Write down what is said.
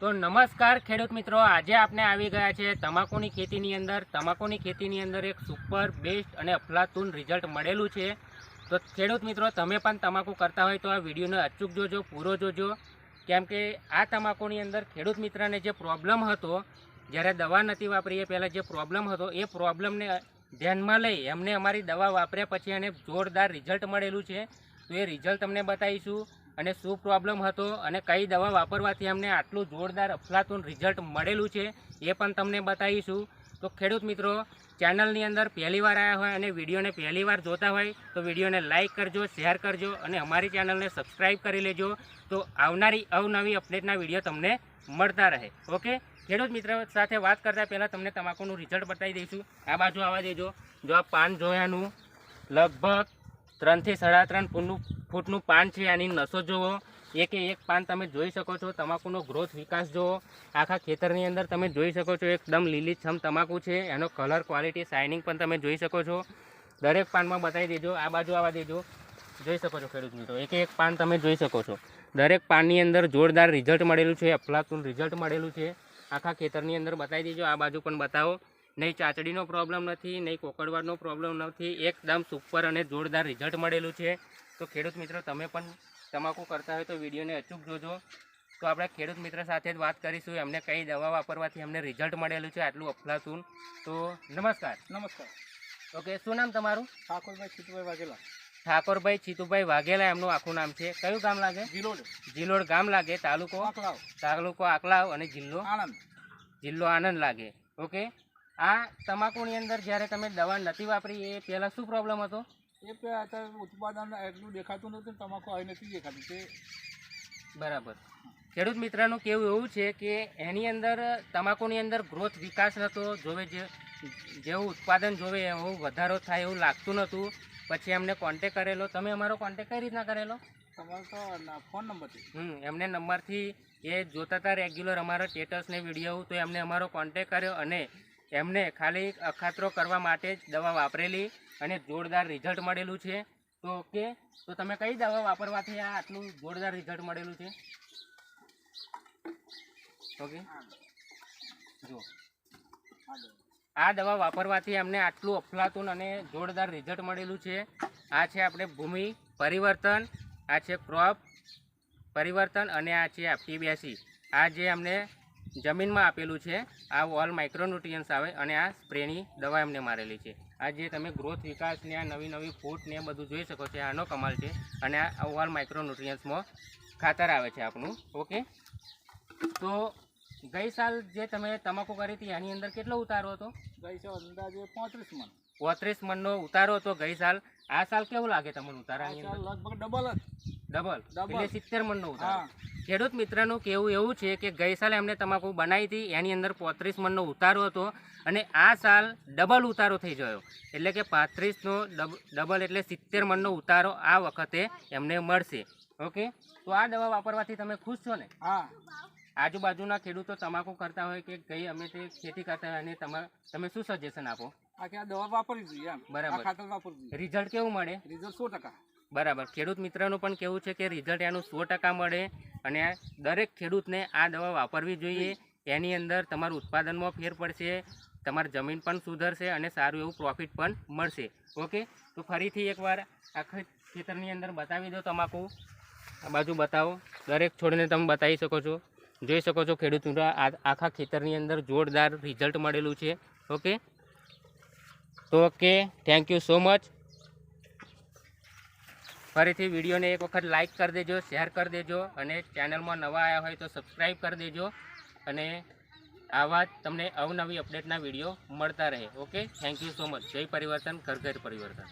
તો નમસ્કાર ખેડૂત મિત્રો, આજે આપણે આવી ગયા છે તમાકુની ખેતીની અંદર. તમાકુની ખેતીની અંદર એક સુપર બેસ્ટ અને અફલાતુન રિઝલ્ટ મળેલું છે. તો ખેડૂત મિત્રો, તમે પણ તમાકુ કરતા હોય તો આ વિડીયોને અચૂક જોજો, પૂરો જોજો. કેમ કે આ તમાકુની અંદર ખેડૂત મિત્રને જે પ્રોબ્લેમ હતો, જ્યારે દવા નથી વાપરી એ પહેલાં જે પ્રોબ્લેમ હતો, એ પ્રોબ્લેમને ધ્યાનમાં લઈ એમને અમારી દવા વાપર્યા પછી એને જોરદાર રિઝલ્ટ મળેલું છે. તો એ રિઝલ્ટ તમને બતાવીશું. અને શું પ્રોબ્લેમ હતો અને કઈ દવા વાપરવાથી અમને આટલું જોરદાર અફલાતુન રિઝલ્ટ મળેલું છે એ પણ તમને બતાવીશું. તો ખેડૂત મિત્રો ચેનલની અંદર પહેલી વાર આવ્યા હોય અને વિડીયોને પહેલી વાર જોતા હોય, તો વિડીયોને લાઇક કરજો શેર કરજો અને અમારી ચેનલને સબસ્ક્રાઈબ કરી લેજો. તો આવનારી અવનવી અપડેટના વીડિયો તમને મળતા રહે. ઓકે ખેડૂત મિત્રો સાથે વાત કરતાં પહેલાં તમને તમાકુનું રિઝલ્ટ બતાવી દઈશું. આ બાજુ આવવા દેજો. જો આ પાન જોયાનું લગભગ ત્રણથી સાડા ત્રણ ફૂટનું ફૂટનું પાન છે, આની નસો જુઓ. એકે એક પાન તમે જોઈ શકો છો. તમાકુનો ગ્રોથ વિકાસ જુઓ. આખા ખેતરની અંદર તમે જોઈ શકો છો, એકદમ લીલીછમ તમાકુ છે. એનો કલર ક્વોલિટી શાઇનિંગ પણ તમે જોઈ શકો છો. દરેક પાનમાં બતાવી દેજો, આ બાજુ આવવા દેજો. જોઈ શકો છો ખેડૂત મિત્રો, એક એક પાન તમે જોઈ શકો છો. દરેક પાનની અંદર જોરદાર રિઝલ્ટ મળેલું છે, અફલાતુન રિઝલ્ટ મળેલું છે. આખા ખેતરની અંદર બતાવી દેજો, આ બાજુ પણ બતાવો. નહીં ચાચડીનો પ્રોબ્લેમ નથી, નહીં કોકડવાડનો પ્રોબ્લેમ નથી. એકદમ સુપર અને જોરદાર રિઝલ્ટ મળેલું છે. તો ખેડૂત મિત્રો તમે પણ તમાકુ કરતા હોય તો વિડીયોને અચૂક જોજો. તો આપણે ખેડૂત મિત્ર સાથે જ વાત કરીશું. એમને કઈ દવા વાપરવાથી અમને રિઝલ્ટ મળેલું છે આટલું અફલાતું. તો નમસ્કાર. નમસ્કાર. ઓકે શું નામ તમારું? ઠાકોરભાઈ છીતુભાઈ વાઘેલા. ઠાકોરભાઈ છીતુભાઈ વાઘેલા એમનું આખું નામ છે. કયું ગામ લાગે? જીલોડ. જિલોડ ગામ લાગે તાલુકો? આકલાવ. તાલુકો આકલાવ અને જિલ્લો? આણંદ. જિલ્લો આનંદ લાગે. ઓકે આ તમાકુની અંદર જ્યારે તમે દવા નથી વાપરી એ પહેલાં શું પ્રોબ્લેમ હતો? એ અત્યારે ઉત્પાદન એટલું દેખાતું નહોતું તમાકુ આવી નથી દેખાતું. તે બરાબર. ખેડૂત મિત્રનું કેવું એવું છે કે એની અંદર તમાકુની અંદર ગ્રોથ વિકાસ નહોતો જોવે જે જેવું ઉત્પાદન જોવે એવું વધારો થાય એવું લાગતું નહોતું. પછી એમને કોન્ટેક કરેલો. તમે અમારો કોન્ટેક કઈ રીતના કરેલો? તમારો તો ફોન નંબર છે હમ એમને નંબરથી એ જોતા હતા રેગ્યુલર અમારા સ્ટેટસ ને વીડિયો તો એમને અમારો કોન્ટેક કર્યો અને એમને ખાલી અખાતરો કરવા માટે જ દવા વાપરેલી અને જોરદાર રિઝલ્ટ મળેલું છે. તો ઓકે તો તમે કઈ દવા વાપરવાથી આ આટલું જોરદાર રિઝલ્ટ મળેલું છે? ઓકે. જો. આ દવા વાપરવાથી અમને આટલું અફલાતુન અને જોરદાર રિઝલ્ટ મળેલું છે. આ છે આપણે ભૂમિ પરિવર્તન, આ છે ક્રોપ પરિવર્તન અને આ છે આપટી બેસી આ જે અમને જમીનમાં આપેલું છે. આ ઓલ માઇક્રોન્યુટ્રિયન્સ આવે અને આ સ્પ્રેની દવા એમને મારેલી છે. આ જે તમે ગ્રોથ વિકાસને આ નવી નવી ફૂટ ને બધું જોઈ શકો છો આનો કમાલ છે અને આ ઓલ માઇક્રોન્યુટ્રિયન્સમાં ખાતર આવે છે આપણું. ઓકે? તો ગઈ સાલ જે તમે તમાકુ કરી હતી એની અંદર કેટલો ઉતારો હતો? ગઈ સાલ અંદાજે પાંત્રીસ મણ. પોત્રીસ મણનો ઉતારો હતો ગઈ સાલ. આ સાલ કેવું લાગે તમને અંદર? લગભગ ડબલ જ. ડબલ એટલે સિત્તેર મણનો ઉતારો. ખેડૂત મિત્રનું કહેવું એવું છે કે ગઈ સાલે એમને તમાકુ બનાવી હતી એની અંદર પોત્રીસ મણનો ઉતારો હતો અને આ સાલ ડબલ ઉતારો થઈ ગયો. એટલે કે પાંત્રીસનો ડબલ એટલે સિત્તેર મણનો ઉતારો આ વખતે એમને મળશે. ઓકે? તો આ દવા વાપરવાથી તમે ખુશ છો ને? હા. આજુબાજુના ખેડૂતો તમાકુ કરતા હોય કે ગઈ અમે તે ખેતી કરતા હોય અને તમા શું સજેશન આપો? આ દવા વાપરવી જોઈએ બરાબર. રિઝલ્ટ કેવું મળે? રિઝલ્ટ સો ટકા. બરાબર. ખેડૂત મિત્રનું પણ કેવું છે કે રિઝલ્ટ એનું સો ટકા મળે અને દરેક ખેડૂતને આ દવા વાપરવી જોઈએ. એની અંદર તમારું ઉત્પાદનમાં ફેર પડશે, તમારી જમીન પણ સુધરશે અને સારું એવું પ્રોફિટ પણ મળશે. ઓકે તો ફરીથી એકવાર આખા ખેતરની અંદર બતાવી દો તમાકુ. આ બાજુ બતાવો. દરેક છોડને તમે બતાવી શકો છો. જોઈ શકો છો ખેડૂત મિત્રો આખા ખેતરની અંદર જોરદાર રિઝલ્ટ મળેલું છે. ઓકે તો okay thank you so much ફરીથી વિડીયોને એક વખત લાઇક કરી દેજો શેર કરી દેજો અને ચેનલમાં નવા આવ્યા હોય તો સબસ્ક્રાઈબ કરી દેજો અને આવા તમને અવનવી અપડેટના વીડિયો મળતા રહે. Okay thank you so much જય પરિવર્તન, ઘર ઘર પરિવર્તન.